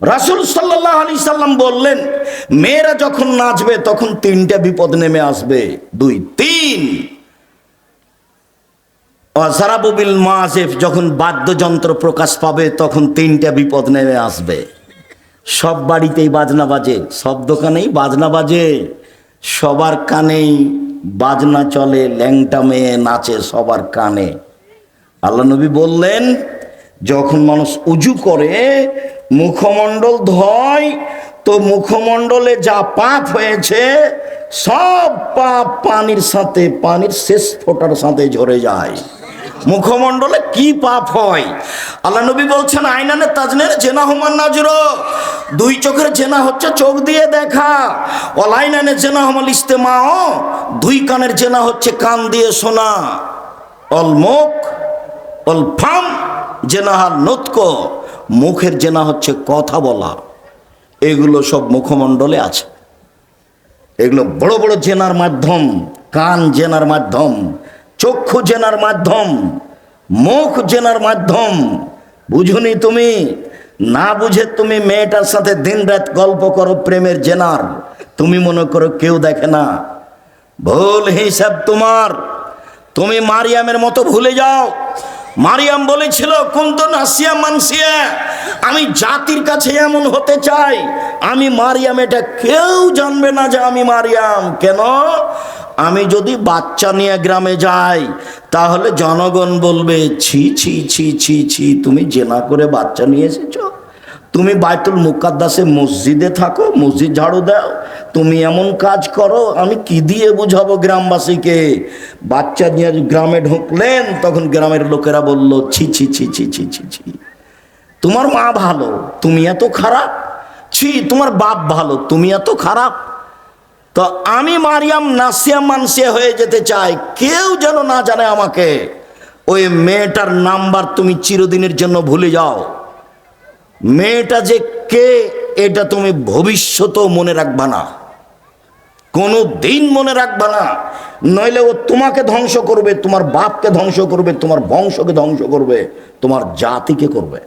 রাসুল সাল্লাহ আলি সাল্লাম বললেন, মেয়েরা যখন নাচবে, তখন তিনটা বিপদ নেমে আসবে। দুই, তিন। সারাবুবিল মাসেফ যখন বাদ্যযন্ত্র প্রকাশ পাবে, তখন তিনটা বিপদ নেমে আসবে। সব বাড়িতেই বাজনা বাজে, সব দোকানেই বাজনা বাজে। সবার কানেই বাজনা চলে, ল্যাংটা মেয়ে নাচে সবার কানে। আল্লাহ নবী বললেন, যখন মানুষ উজু করে মুখমণ্ডল ধয়, তো মুখমণ্ডলে যা পাপ হয়েছে, সব পাপ পানির সাথে, পানির শেষ ফোটার সাথে ঝরে যায়। মুখমণ্ডলে কি পাপ হয়? আল্লাহ নবী বলছেন আইনানে তাজনের জেনা হুমান নাজর। দুই চোখের জেনা হচ্ছে চোখ দিয়ে দেখা। অলাইনানে জেনা হমাল ইস্তেমাও, দুই কানের জেনা হচ্ছে কান দিয়ে শোনা। অলমুখ অলফাম জেনাহার নতক, মুখের জেনা হচ্ছে কথা বলা। এগুলো সব মুখমণ্ডলে আছে। এগুলো বড় বড় জেনার মাধ্যম, কান জেনার মাধ্যম, চক্ষু জেনার মাধ্যম, মুখ জেনার মাধ্যম। বুঝুনি তুমি? না বুঝে তুমি মেয়েটার সাথে দিন রাত গল্প করো প্রেমের জেনার। তুমি মনে করো কেউ দেখে না। ভুল হিসাব তোমার। তুমি মারিয়ামের মতো ভুলে যাও। মারিয়াম বলেছিল তো নাসিয়া মানসিয়া, আমি জাতির কাছে এমন হতে চাই, আমি মারিয়াম, এটা কেউ জানবে না যে আমি মারিয়াম। কেন? আমি যদি বাচ্চা নিয়ে গ্রামে যাই, তাহলে জনগণ বলবে, ছি ছি ছি ছি ছি, তুমি জেনা করে বাচ্চা নিয়ে এসেছ? তুমি বাইতুল মুকাদ্দাসে মসজিদে থাকো, মসজিদ ঝাড়ু দাও, তুমি এমন কাজ করো, আমি কি দিয়ে বুঝাবো গ্রামবাসীকে? বাচ্চা নিয়ে গ্রামে ঢুকলেন, তখন গ্রামের লোকেরা বলল, ছি ছি ছি ছি ছি ছি ছি। তোমার মা ভালো, তুমি এত খারাপ? ছি, তোমার বাপ ভালো, তুমি এত খারাপ? তো আমি মারিয়াম নাসিয়া মানসিয়া হয়ে যেতে চাই, কেউ যেন না জানে আমাকে। ওই মেয়েটার নাম্বার তুমি চিরদিনের জন্য ভুলে যাও। মেয়েটা যে কে, এটা তুমি ভবিষ্যতেও মনে রাখবা না। কোনো দিন মনে রাখবা না। নইলে ও তোমাকে ধ্বংস করবে, তোমার বাপকে ধ্বংস করবে, তোমার বংশকে ধ্বংস করবে, তোমার জাতিকে করবে।